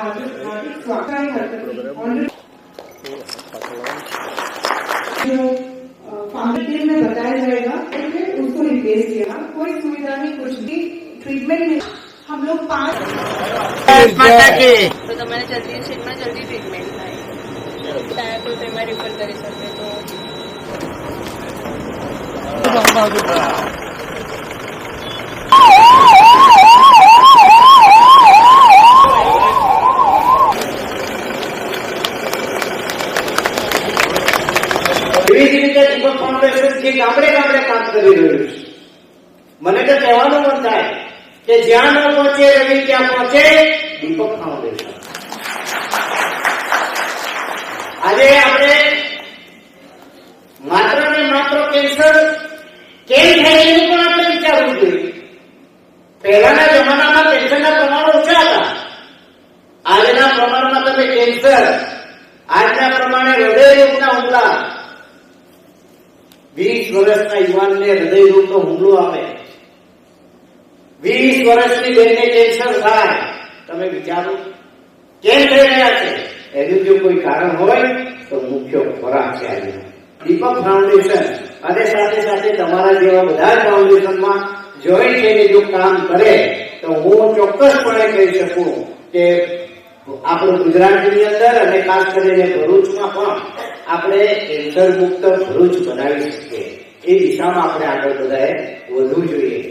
हार्दिक हार्दिक स्वागत है हरकत ऑलरेडी जो फाउंडर टीम में बताया जाएगा फिर उसको रिप्लेस किया कोई सुविधा नहीं कुछ भी ट्रीटमेंट नहीं हम लोग पांच તો તમારે જલ્દી સીટમાં જલ્દી ટ્રીટમેન્ટ થાય થાય તો તેમાં રિફર કરી શકે તો એવી જ રીતે દીપક ફાઉન્ડેશન જે ગામડે ગામડે કામ કરી રહ્યું છે મને તો કહેવાનું મન થાય કે જ્યાં ન પહોંચે રવિ ત્યાં પહોંચે દીપક ફાઉન્ડેશન આજે આપણે માત્ર ને માત્ર કેન્સર કેમ થાય એનું પણ આપણે વિચારવું જોઈએ પહેલાના જમાનામાં કેન્સરના પ્રમાણો ઓછા હતા આજના પ્રમાણમાં તમે કેન્સર આજના પ્રમાણે હૃદયરોગના હુમલા વીસ વર્ષના યુવાનને હૃદયરોગનો હુમલો આવે. વીસ વર્ષની બેનને કેન્સર થાય. તમે વિચારો, કેમ થઈ રહ્યા છે? એનું જો કોઈ કારણ હોય, તો મુખ્ય ખોરાક છે દીપક ફાઉન્ડેશન અને સાથે સાથે તમારા જેવા બધા ફાઉન્ડેશનમાં જોઈન થઈને જો કામ કરે, તો હું ચોક્કસપણે કહી શકું કે આપણું ગુજરાતની અંદર અને ખાસ કરીને ભરૂચમાં પણ આપણે કેન્સર મુક્ત ભરૂચ બનાવી શકીએ. એ દિશામાં આપણે આગળ બધાએ વધવું જોઈએ.